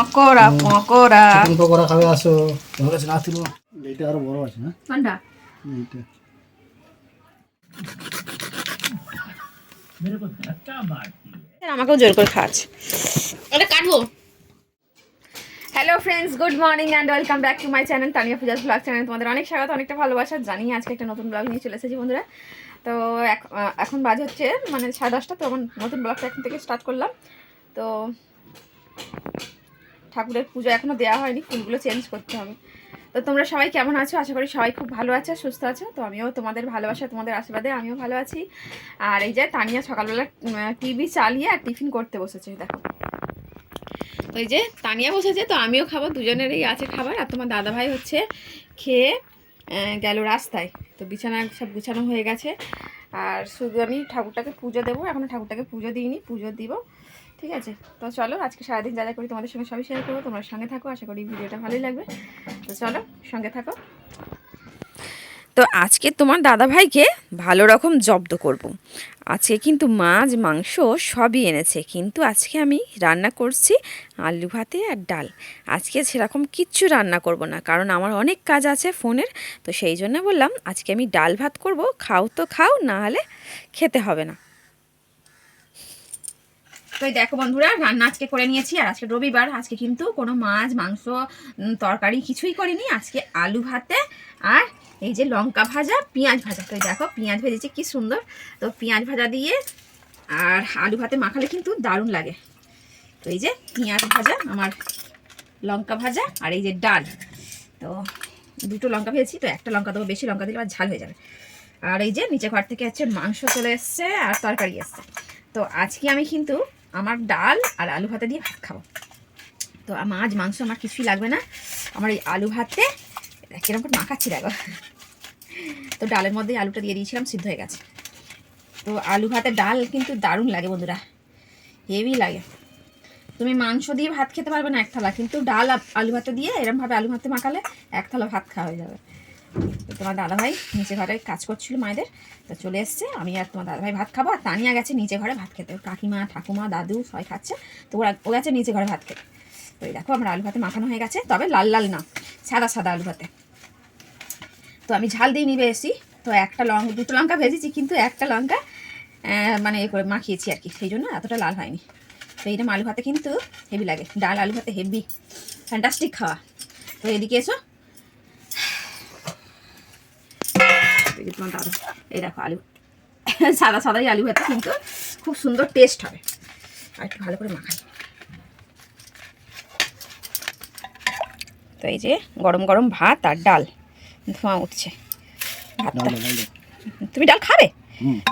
Pakora pakora chicken pakora খাবে আসো। তোমার কাছে না ছিল এইটা আরও বড় আছে না কোনটা এইটা। আমাকেও জোর করে খাওয়াচ্ছে। ওটা কাটবো। Hello friends good morning and welcome back to my channel Tania Puja's vlog channel তোমাদের অনেক স্বাগত অনেকটা ভালোবাসা। জানি আজকে একটা নতুন ব্লগ নিয়ে চলে এসেছি বন্ধুরা। তো এখন বাজে হচ্ছে মানে সাড়ে দশটা তো আমার নতুন ব্লগটা এখন থেকে স্টার্ট করলাম। তো ঠাকুরের পুজো এখনও দেওয়া হয়নি, ফুলগুলো চেঞ্জ করতে হবে। তো তোমরা সবাই কেমন আছো? আশা করি সবাই খুব ভালো আছো, সুস্থ আছো। তো আমিও তোমাদের ভালোবাসা, তোমাদের আশীর্বাদে আমিও ভালো আছি। আর এই যে তানিয়া সকালবেলা টিভি চালিয়ে আর টিফিন করতে বসেছে, দেখো। এই যে তানিয়া বসেছে, তো আমিও খাব, দুজনেরই আছে খাবার। আর তোমার দাদাভাই হচ্ছে খেয়ে গেল রাস্তায়। তো বিছানা সব গুছানো হয়ে গেছে। আর শুধু আমি ঠাকুরটাকে পুজো দেবো এখনও ঠাকুরটাকে পুজো দিইনি, পুজো দিব। ঠিক আছে? তো চলো, আজকে সারাদিন যা যা করি তোমাদের সঙ্গে সবই শেয়ার করব। তোমরা সঙ্গে থাকো, আশা করি ভিডিওটা ভালোই লাগবে। তো চলো, সঙ্গে থাকো। তো আজকে তোমার দাদাভাইকে ভালো রকম জব্দ করব। আজকে কিন্তু মাছ, মাংস সবই এনেছে। কিন্তু আজকে আমি রান্না করছি আলু ভাতে আর ডাল। আজকে সেরকম কিচ্ছু রান্না করব না, কারণ আমার অনেক কাজ আছে ফোনের। তো সেই জন্য বললাম, আজকে আমি ডাল ভাত করব, খাও তো খাও, না হলে খেতে হবে না। তো এই দেখো বন্ধুরা, রান্না আজকে করে নিয়েছি, আর আজকে রবিবার, আজকে কিন্তু কোনো মাছ, মাংস তরকারি কিছুই করিনি। আজকে আলু ভাতে আর এই যে লঙ্কা ভাজা, পেঁয়াজ ভাজা। তো দেখো, পেঁয়াজ ভেজেছি, কি সুন্দর। তো পেঁয়াজ ভাজা দিয়ে আর আলু ভাতে মাখালে কিন্তু দারুণ লাগে। তো এই যে পেঁয়াজ ভাজা, আমার লঙ্কা ভাজা আর এই যে ডাল। তো দুটো লঙ্কা ভেজেছি, তো একটা লঙ্কা দেবো, বেশি লঙ্কা দিলে আর ঝাল হয়ে যাবে। আর এই যে নিচে ঘর থেকে হচ্ছে মাংস চলে এসছে আর তরকারি এসছে। তো আজকে আমি কিন্তু আমার ডাল আর আলু ভাতে দিয়ে ভাত খাব। তো মাছ, মাংস আমার কিছুই লাগবে না। আমার এই আলু ভাতে কীরকম করে মাখাচ্ছি, দেখো। তো ডালের মধ্যে আলুটা দিয়ে দিয়েছিলাম, সিদ্ধ হয়ে গেছে। তো আলু ভাতে ডাল কিন্তু দারুণ লাগে বন্ধুরা, হেভি লাগে। তুমি মাংস দিয়ে ভাত খেতে পারবে না, এক থালা। কিন্তু ডাল আলু ভাতে দিয়ে এরমভাবে আলু ভাতে মাখালে এক থালা ভাত খাওয়া হয়ে যাবে। তোমার দাদাভাই নিচে ঘরে কাজ করছিল মায়েদের, তো চলে এসছে। আমি আর তোমার দাদাভাই ভাত খাব, আর তানিয়া গেছে নিচে ঘরে ভাত খেতে। কাকিমা, ঠাকুমা, দাদু সবাই খাচ্ছে। তো ওরা, ও গেছে নিচে ঘরে ভাত খেতে। তো এই দেখো, আমার আলু ভাতে মাখানো হয়ে গেছে, তবে লাল লাল না, সাদা সাদা আলু ভাতে তো আমি ঝাল দিয়ে নিবে এসি, তো একটা লঙ্কা দুটো লঙ্কা ভেজেছি, কিন্তু একটা লঙ্কা মানে এ করে মাখিয়েছি আর কি, সেই জন্য এতটা লাল হয়নি। তো এইরকম আলু ভাতে কিন্তু হেভি লাগে, ডাল আলু ভাতে হেভি ফ্যান্টাস্টিক খাওয়া। তো এদিকে এসো এই যে তোমার দাদা এই দেখো আলু। সাদা সাদাই আলু ভাতে কিন্তু খুব সুন্দর টেস্ট হবে। আর একটু ভালো করে মাখাই। তো এই যে গরম গরম ভাত আর ডাল ধোঁয়া উঠছে। ভাতটা। তুমি ডাল খাবে?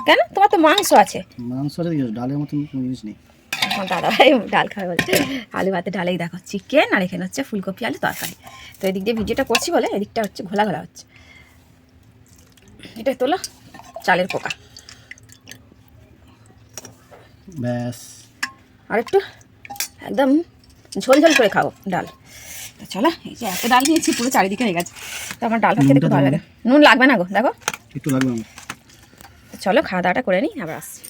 কেন? তোমার তো মাংস আছে। মাংস ডালের মতন জিনিস নেই। দাদা ভাই ডাল খাবে বলছে। আলু ভাতে ডালেই দেখো চিকেন আর এখানে হচ্ছে ফুলকপি আলু তরকারি। তো এদিক দিয়ে ভিডিওটা করছি বলে এদিকটা হচ্ছে ঘোলা ঘোলা হচ্ছে। এটা তোলো চালের পোকা। ব্যাস। আর একটু একদম ঝোল ঝোল করে খাও ডাল। তো চলো এই যে এত ডাল নিয়েছি পুরো চারিদিকে হয়ে গেছে। তো আমার ডাল খেতে খুব ভালো লাগে। নুন লাগবে না গো দেখো। একটু লাগবে চলো খাওয়া দাওয়াটা করে নিই আবার আসছি।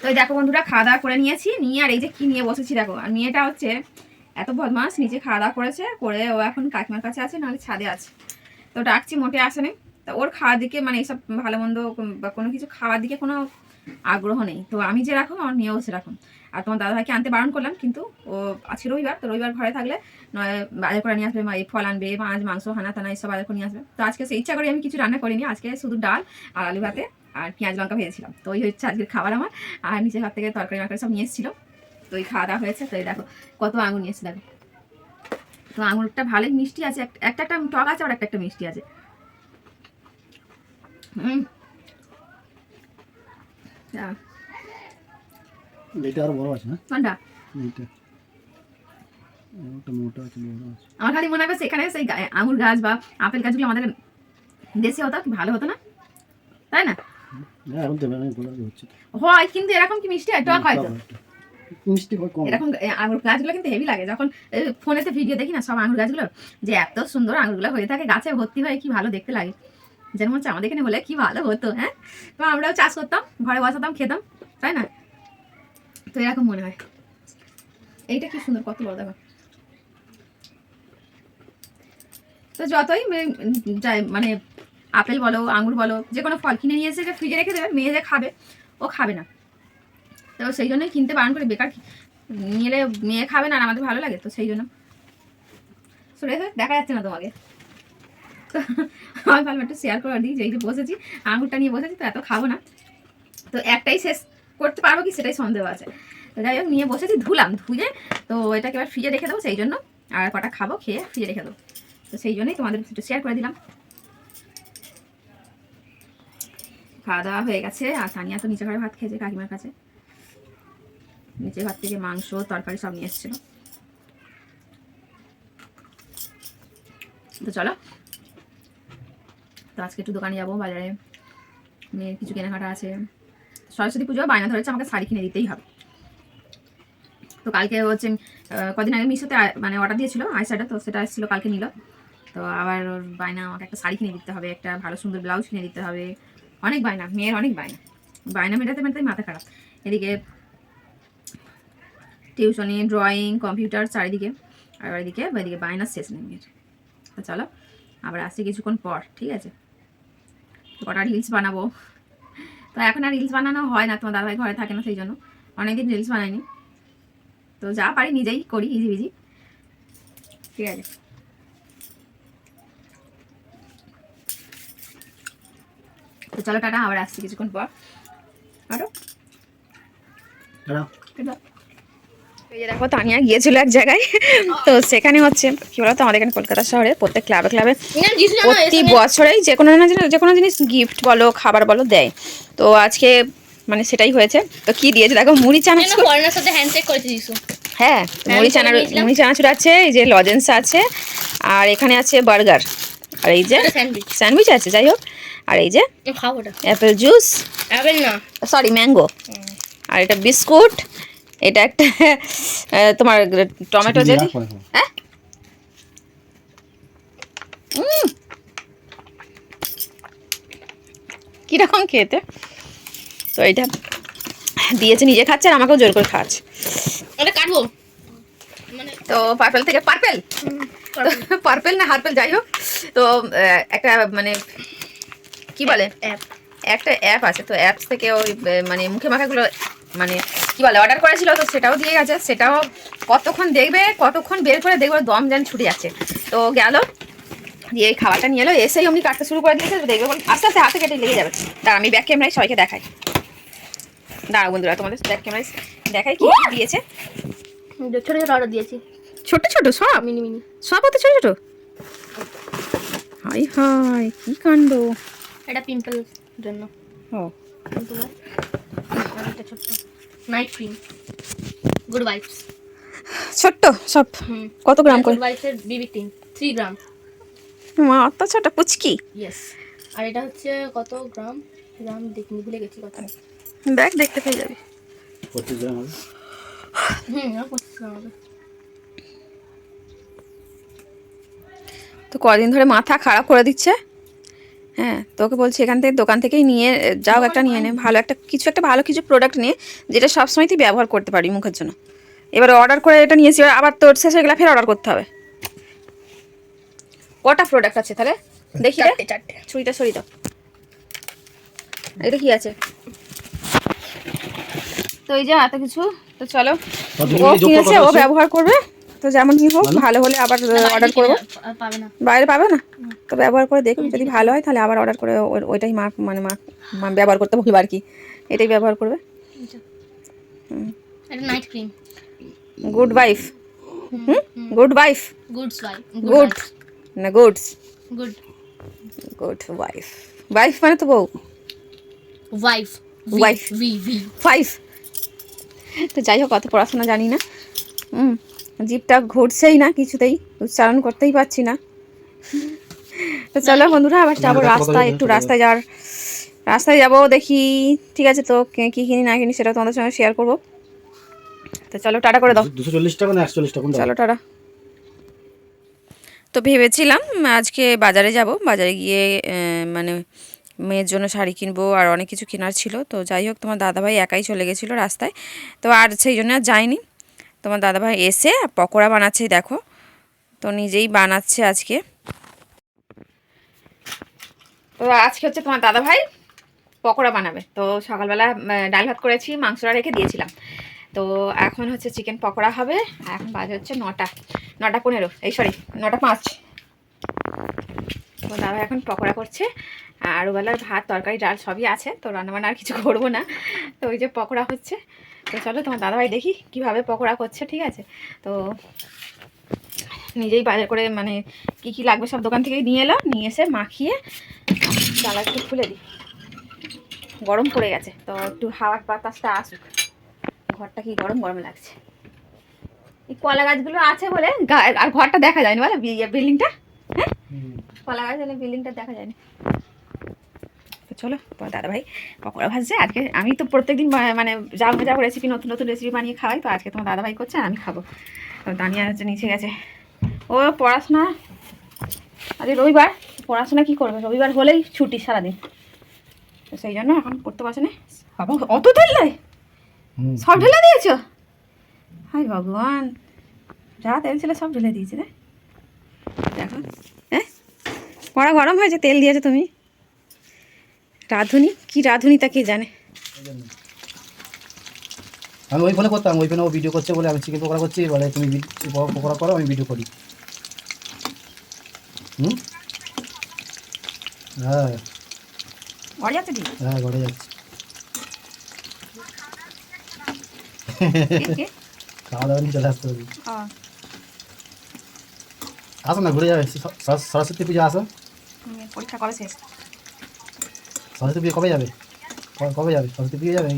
তো এই দেখো বন্ধুরা খাওয়া দাওয়া করে নিয়েছি নিয়ে আর এই যে কি নিয়ে বসেছি দেখো। আর মেয়েটা হচ্ছে এত বদমাস নিজে খাওয়া দাওয়া করেছে করে ও এখন কাকিমার কাছে আছে নাহলে ছাদে আছে। তো ডাকছি মোটে আসেনি। তো ওর খাওয়ার দিকে মানে এইসব ভালো মন্দ বা কোনো কিছু খাওয়ার দিকে কোনো আগ্রহ নেই। তো আমি যেরকম আমার মেয়েও সেরকম আর তোমার দাদাভাইকে আনতে বারণ করলাম, কিন্তু ও আজকে রবিবার, তো রবিবার ঘরে থাকলে নয় বাজার করে নিয়ে আসবে, মা- এই ফল আনবে, মাছ, মাংস, হানা টানা এইসব বাজার করে নিয়ে আসবে। তো আজকে সেই ইচ্ছা করে আমি কিছু রান্না করিনি। আজকে শুধু ডাল আর আলু ভাতে আর পেঁয়াজ লঙ্কা ভেজেছিলাম। তো ওই হচ্ছে আজকের খাবার আমার। আর নিচে ঘর থেকে তরকারি মারকারি সব নিয়ে এসেছিল। তো ওই খাওয়া দাওয়া হয়েছে। তো এই দেখো, কত আঙুর নিয়ে এসে দেখো। তো আঙুরটা ভালোই মিষ্টি আছে। এক- একটা একটা টক আছে আর একটা একটা মিষ্টি আছে। এইটা আরও বড় আছে না? কোনটা? এইটা ওটা মোটা আছে বড় আছে। আমার খালি মনে হবে সেখানে সেই আঙুর গাছ বা আপেল গাছগুলো আমাদের দেশে হতো কি ভালো হতো না? তাই না? না এখন দেবে না হচ্ছে? হয় কিন্তু এরকম কি মিষ্টি হয়? টক হয় তো টক একটু। মিষ্টি কম। এরকম আঙুর গাছগুলো কিন্তু হেভি লাগে। যখন ফোনেতে ভিডিও দেখি না সব আঙুর গাছগুলো যে এত সুন্দর আঙুরগুলো হয়ে থাকে গাছে ভর্তি হয়ে কি ভালো দেখতে লাগে। যেন হচ্ছে আমাদের এখানে হলে কি ভালো হতো হ্যাঁ? তো আমরাও চাষ করতাম, ঘরে বসাতাম, খেতাম, তাই না? তো এরকম মনে হয়। এইটা কি সুন্দর, কত বড় দেখো। তো যতই মানে আপেল বলো, আঙুর বলো, যে কোনো ফল কিনে নিয়ে এসে যে ফ্রিজে রেখে দেবে, মেয়ে যে খাবে, ও খাবে না। তো সেই জন্যই কিনতে বারণ করে বেকার নিয়ে মেয়ে খাবে না আর আমাদের ভালো লাগে, তো সেই জন্য। দেখা যাচ্ছে না তোমাকে। তো আমি ভালো একটু শেয়ার করে দিই যে এই যে বসেছি, আঙুরটা নিয়ে বসেছি, তো এত খাব না। তো একটাই শেষ করতে পারব কি সেটাই সন্দেহ আছে। তো যাই হোক, নিয়ে বসেছি, ধুলাম, ধুয়ে তো এটাকে এবার ফ্রিজে রেখে দেবো, সেই জন্য। আর কটা খাব, খেয়ে ফ্রিজে রেখে দেবো। তো সেই জন্যই তোমাদের একটু শেয়ার করে দিলাম। খাওয়া দাওয়া হয়ে গেছে, আর তানিয়া তো নিচে ঘরে ভাত খেয়েছে, কাকিমার কাছে। নিচে ঘর থেকে মাংস, তরকারি সব নিয়ে এসেছিল। তো চলো তো আজকে একটু দোকানে যাব, বাজারে মেয়ের কিছু কেনাকাটা আছে। সরস্বতী পুজো, বায়না ধরেছে, আমাকে শাড়ি কিনে দিতেই হবে। তো কালকে হচ্ছে কদিন আগে মিশোতে মানে অর্ডার দিয়েছিল আইস্যাডো তো সেটা এসেছিল, কালকে নিল। তো আবার ওর বায়না, আমাকে একটা শাড়ি কিনে দিতে হবে, একটা ভালো সুন্দর ব্লাউজ কিনে দিতে হবে। অনেক বায়না, মেয়ের অনেক বায়না। বায়না মেটাতে মেটাতে মাথা খারাপ। এদিকে টিউশনি, ড্রয়িং, কম্পিউটার চারিদিকে, আর এদিকে এদিকে বায়না শেষ নেই মেয়ের। তো চলো, আবার আসি কিছুক্ষণ পর, ঠিক আছে? কটা রিলস বানাবো। তো এখন আর রিলস বানানো হয় না তোমার দাদাভাই ঘরে থাকে না সেই জন্য। অনেকদিন রিলস বানাইনি তো যা পারি নিজেই করি ইজি বিজি ঠিক আছে। তো চলো টাটা আবার আসছি কিছুক্ষণ পর। আরও? দাঁড়াও। এই যে দেখো তানিয়া গিয়েছিল এক জায়গায়। তো সেখানে হচ্ছে কি বলতো আমাদের এখানে কলকাতা শহরে প্রত্যেক ক্লাবে ক্লাবে প্রতি বছরেই যে কোনো না যে কোনো জিনিস গিফট বলো খাবার বলো দেয়। তো আজকে মানে সেটাই হয়েছে। তো কি দিয়েছে? দেখো মুড়ি চানাচুর। সাথে হ্যান্ডশেক করেছে হ্যাঁ মুড়ি চানা মুড়ি চানাচুর আছে এই যে লজেন্স আছে আর এখানে আছে বার্গার। আর এই যে স্যান্ডউইচ। স্যান্ডউইচ আছে যাই হোক। আর এই যে অ্যাপেল জুস অ্যাপেল না। Sorry mango. আর এটা বিস্কুট এটা একটা তোমার টমেটো চিনি যদি আর হ্যাঁ উম। কীরকম খেতে? তো এটা দিয়েছে নিজে খাচ্ছে আর আমাকেও জোর করে খাওয়াচ্ছে। ওটা কাটবো? মানে তো পার্পেল থেকে পার্পেল? পার্পেল। না হার্পেল যাই হোক। তো একটা মানে কি বলে? অ্যাপ। একটা অ্যাপ আছে তো অ্যাপস থেকে ওই মানে মুখে মাখাগুলো মানে কি বলে অর্ডার করেছিল তো সেটাও দিয়ে গেছে। সেটাও কতক্ষণ দেখবে কতক্ষণ বের করে দেখবে দম যেন ছুটে যাচ্ছে। তো গেল দিয়ে এই খাবারটা নিয়ে এলো এসেই অমনি কাটতে শুরু করে দিয়েছে দেখবে বলে আস্তে আস্তে হাতে কেটে লেগে যাবে। দাঁড়া আমি ব্যাক ক্যামেরায় সবাইকে দেখাই। দাঁড়া বন্ধুরা তোমাদের ব্যাক ক্যামেরায় দেখাই কি কি দিয়েছে। ছোটো ছোটো অর্ডার দিয়েছি। ছোট ছোট সব? Mini mini. সব অত ছোট ছোট? হাই হাই কি কাণ্ড। এটা পিম্পল জন্য। ও। পিম্পল ছোট্ট। নাইট ক্রিম গুড ভাইবস ছোট্ট সব। কত গ্রাম করে? গুড ভাইবসের বিবি ক্রিম থ্রি গ্রাম মা অত ছোট পুচকি। ইয়েস আর এটা হচ্ছে কত গ্রাম? গ্রাম দেখিনি ভুলে গেছি কত দেখ দেখতে পেয়ে যাবে। পঁচিশ গ্রাম হবে। হুম পঁচিশ গ্রাম হবে। তো কদিন ধরে মাথা খারাপ করে দিচ্ছে। হ্যাঁ তোকে বলছি এখান থেকে দোকান থেকেই নিয়ে যাও একটা নিয়ে নে। ভালো একটা কিছু একটা ভালো কিছু প্রোডাক্ট নিয়ে যেটা সবসময় তুই ব্যবহার করতে পারবি মুখের জন্য। এবার অর্ডার করে এটা নিয়েছি এবার আবার তোর শেষ হয়ে গেলে ফের অর্ডার করতে হবে। কটা প্রোডাক্ট আছে তাহলে? দেখি রে। চারটে চারটে। ছুরিটা সরি দাও। এটা কি আছে? তো এই যে এত কিছু তো চলো। ও কিনেছে ও ব্যবহার করবে। তো যেমনই হোক ভালো। হলে আবার অর্ডার করব। আর পাবে না। বাইরে পাবে না? তো ব্যবহার করে দেখুন যদি ভালো হয় তাহলে আবার অর্ডার করে ওই- ওইটাই মা মানে মা ব্যবহার করতে বলব আর কি। এটাই ব্যবহার করবে। Night cream good wife hmm good wife goods ভাই গুড না goods good good wife wife মানে তো বউ। Wife Wife. V V five তো যাই হোক অত পড়াশোনা জানি না। হুম। জিপটা ঘুরছেই না কিছুতেই। উচ্চারণ করতেই পারছি না। তো চলো বন্ধুরা আবার যাব রাস্তায় একটু রাস্তায় যাওয়ার রাস্তায় যাব দেখি ঠিক আছে তো কে- কিনি না কিনি সেটা তোমাদের সঙ্গে শেয়ার করব। তো চলো টাটা করে দাও। দুশো চল্লিশ টাকা না একশো চল্লিশ টাকা চলো টাটা। তো ভেবেছিলাম আজকে বাজারে যাব বাজারে গিয়ে মানে মেয়ের জন্য শাড়ি কিনবো আর অনেক কিছু কেনার ছিল। তো যাই হোক তোমার দাদাভাই একাই চলে গেছিল রাস্তায়। তো আর সেই জন্য আর যাইনি। তোমার দাদাভাই এসে পকোড়া বানাচ্ছে দেখো। তো নিজেই বানাচ্ছে আজকে। তো আজকে হচ্ছে তোমার দাদা ভাই পকোড়া বানাবে। তো সকালবেলা ডাল ভাত করেছি, মাংসটা রেখে দিয়েছিলাম। তো এখন হচ্ছে চিকেন পকোড়া হবে। এখন বাজে হচ্ছে নটা। নটা পনেরো। এই সরি নটা পাঁচ। তো দাদা এখন পকোড়া করছে। আর ওবেলার ভাত, তরকারি, ডাল সবই আছে। তো রান্নাবান্না আর কিছু করব না। তো ওই যে পকোড়া হচ্ছে। তো চলো তোমার দাদাভাই দেখি কীভাবে পকোড়া করছে, ঠিক আছে? তো নিজেই বাজার করে মানে কি কি লাগবে সব দোকান থেকে নিয়ে এলো নিয়ে এসে মাখিয়ে চালা একটু খুলে দিই। গরম পড়ে গেছে তো একটু হাওয়ার বাতাসটা আসুক। ঘরটা কি গরম গরম লাগছে। এই কলা গাছগুলো আছে বলে আর ঘরটা দেখা যায়নি বলে বিল্ডিংটা? হ্যাঁ? কলা গাছ হলে বিল্ডিংটা দেখা যায়নি। চলো তোমার দাদা ভাই পকোড়া ভাজছে। আজকে আমি তো প্রত্যেকদিন মানে যা যা রেসিপি নতুন নতুন রেসিপি বানিয়ে খাওয়াই তো আজকে তোমার দাদা ভাই করছে আর আমি খাব। তো দানিয়া হচ্ছে নিচে গেছে। ও পড়াশোনা আজকে রবিবার পড়াশোনা কি করবে? রবিবার হলেই ছুটি সারাদিন। তো সেই জন্য এখন করতে পারছে না। অত তেল দেয় সব ঢেলে দিয়েছ? হাই ভগবান যা তেল ছিল সব ঢেলে দিয়েছে রে। দেখো হ্যাঁ? কড়া গরম হয়েছে তেল দিয়েছ তুমি। রাঁধুনি কি রাঁধুনি তা কে জানে? আমি ওই ফোনে করতাম ওই ফোনে ও ভিডিও করছে বলে আমি চিকেন পকোড়া করছি বলে তুমি পকোড়া করো আমি ভিডিও করি। হুম? হ্যাঁ। ঘরে যাচ্ছে হ্যাঁ ঘরে যাচ্ছি? খাওয়া দাওয়া নিয়ে চলে আসতে হবে। আসো না ঘুরে যাবে। সরস্বতী পুজো আসো। পরীক্ষা কবে শেষ? সরস্বতী পুজো কবে যাবে? কবে যাবে? সরস্বতী পুজো যাবে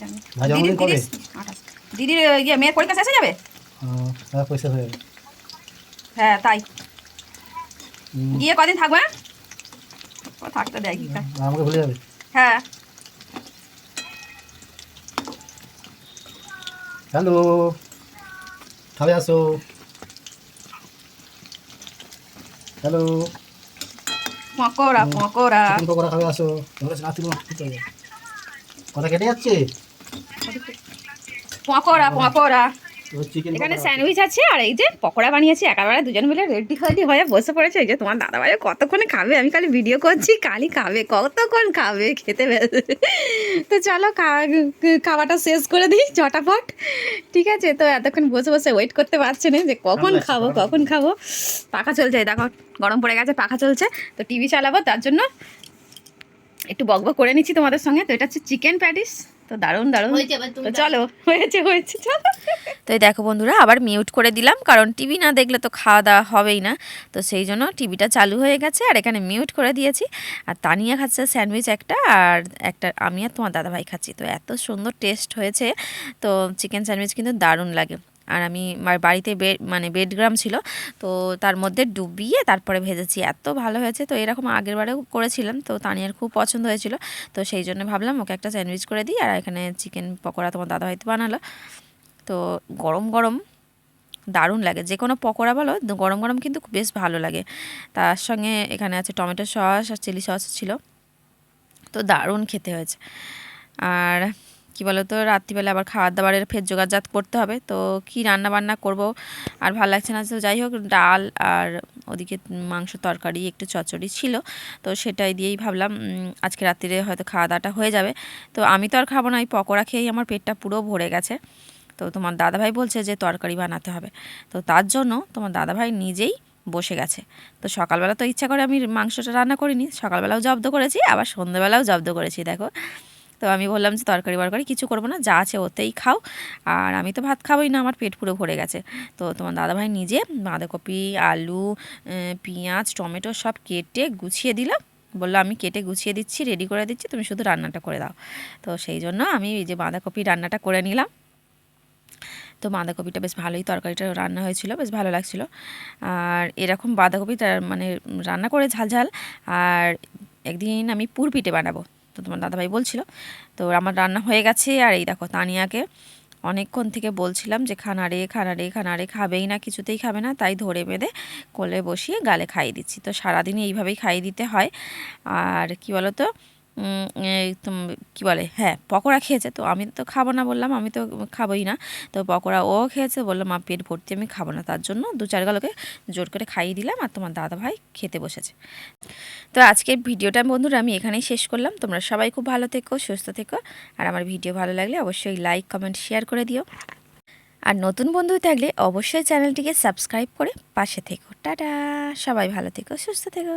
জন্মদিন দিদির- কবে? আঠাশ। দিদির ইয়ে মেয়ের পরীক্ষা শেষ হয়ে যাবে? হ্যাঁ পয়সা হয়ে যাবে হ্যাঁ তাই। গিয়ে কদিন থাকবে? থাকতে দেয় কি আমাকে ভুলে যাবে? হ্যাঁ। হ্যালো। খাবে আসো। হ্যালো। পকোড়া পকোড়া পকোড়া খাবে আসো। কথা কেটে যাচ্ছে? পকোড়া পকোড়া। এখানে স্যান্ডউইচ আছে আর এই যে পকোড়া বানিয়েছি একেবারে দুজন মিলে রেডি ফেডি হয়ে বসে পড়েছে। এই যে তোমার দাদা ভাই কতক্ষণে খাবে? আমি খালি ভিডিও করছি কালি খাবে কতক্ষণ খাবে খেতে। তো চলো খাওয়াটা শেষ করে দিই চটাপট। ঠিক আছে? তো এতক্ষণ বসে বসে ওয়েট করতে পারছে না যে কখন খাব কখন খাব? পাখা চলছে দেখো গরম পড়ে গেছে পাখা চলছে। তো টিভি চালাবো তার জন্য একটু বকবক করে নিচ্ছি তোমাদের সঙ্গে। তো এটা হচ্ছে চিকেন প্যাটিস তো দারুণ দারুণ। হয়েছে এবার তো চলো হয়েছে হয়েছে চলো। তো এই দেখো বন্ধুরা আবার মিউট করে দিলাম কারণ টিভি না দেখলে তো খাওয়া দাওয়া হবেই না। তো সেই জন্য টিভিটা চালু হয়ে গেছে আর এখানে মিউট করে দিয়েছি। আর তানিয়া খাচ্ছে স্যান্ডউইচ একটা আর একটা আমি আর তোমার দাদাভাই খাচ্ছি। তো এত সুন্দর টেস্ট হয়েছে তো চিকেন স্যান্ডউইচ কিন্তু দারুণ লাগে। আর আমি আমার বাড়িতে বেড মানে বেডগ্রাম ছিল, তো তার মধ্যে ডুবিয়ে তারপরে ভেজেছি। এত ভালো হয়েছে, তো এরকম আগের বারেও করেছিলাম, তো তানিয়ার খুব পছন্দ হয়েছিল, তো সেই জন্য ভাবলাম ওকে একটা স্যান্ডউইচ করে দিই, আর এখানে চিকেন পকোড়া তোমার দাদা হয়তো বানালো। তো গরম গরম দারুণ লাগে, যে কোনো পকোড়া বলো গরম গরম কিন্তু বেশ ভালো লাগে। তার সঙ্গে এখানে আছে টমেটো সস আর চিলি সস ছিল, তো দারুণ খেতে হয়েছে। আর কি বলো তো রাত্রিবেলা আবার খাবার দাবারের ফের জোগাড়জাত করতে হবে। তো কি রান্না বান্না করব আর ভালো লাগছে না, তো যাই হোক, ডাল আর ওদিকে মাংস তরকারি, একটু চচ্চড়ি ছিল। তো সেটাই দিয়েই ভাবলাম আজকে রাত্রিরে হয়তো খাওয়া দাওয়াটা হয়ে যাবে। তো আমি তো আর খাব না এই পকোড়া খেয়েই আমার পেটটা পুরো ভরে গেছে। তো তোমার দাদাভাই বলছে যে তরকারি বানাতে হবে। তো তার জন্য তোমার দাদাভাই নিজেই বসে গেছে। তো সকালবেলা তো ইচ্ছা করে আমি মাংসটা রান্না করিনি, সকালবেলাও জব্দ করেছি, আবার সন্ধ্যেবেলাও জব্দ করেছি, দেখো। তো আমি বললাম যে তরকারি বরকারি কিছু করব না, যা আছে ওতেই খাও। আর আমি তো ভাত খাবোই না, আমার পেট পুরো ভরে গেছে। তো তোমার দাদাভাই নিজে বাঁধাকপি, আলু পেঁয়াজ, টমেটো সব কেটে গুছিয়ে দিলাম। বলল, আমি কেটে গুছিয়ে দিচ্ছি রেডি করে দিচ্ছি, তুমি শুধু রান্নাটা করে দাও। তো সেই জন্য আমি এই যে বাঁধাকপি রান্নাটা করে নিলাম। তো বাঁধাকপিটা বেশ ভালোই, তরকারিটা রান্না হয়েছিল, বেশ ভালো লাগছিল। আর এরকম বাঁধাকপি মানে রান্না করে ঝাল ঝাল। আর একদিন আমি পুর পিঠে বানাবো। তো তোমার দাদাভাই বলছিল। তো আমার রান্না হয়ে গেছে আর এই দেখো তানিয়াকে অনেকক্ষণ থেকে বলছিলাম যে খানা রে খানা রে খানা রে খাবেই না কিছুতেই খাবে না। তাই ধরে বেঁধে কোলে বসিয়ে গালে খাইয়ে দিচ্ছি। তো সারাদিন এইভাবেই খাইয়ে দিতে হয়। আর কি বলো তো উম, এই তুম- কি বলে? হ্যাঁ পকোড়া খেয়েছে তো আমি তো খাব না বললাম, আমি তো খাবোই না। তো পকোড়া ও খেয়েছে বললাম মা, পেট ভর্তি, আমি খাব না। তার জন্য দু চার গালোকে জোর করে খাইয়ে দিলাম আর তোমার দাদা ভাই খেতে বসেছে। তো আজকের ভিডিওটা বন্ধুরা আমি এখানেই শেষ করলাম। তোমরা সবাই খুব ভালো থেকো, সুস্থ থেকো। আর আমার ভিডিও ভালো লাগলে অবশ্যই লাইক, কমেন্ট, শেয়ার করে দিও। আর নতুন বন্ধু থাকলে অবশ্যই চ্যানেলটিকে সাবস্ক্রাইব করে পাশে থেকো। টাটা! সবাই ভালো থেকো, সুস্থ থেকো।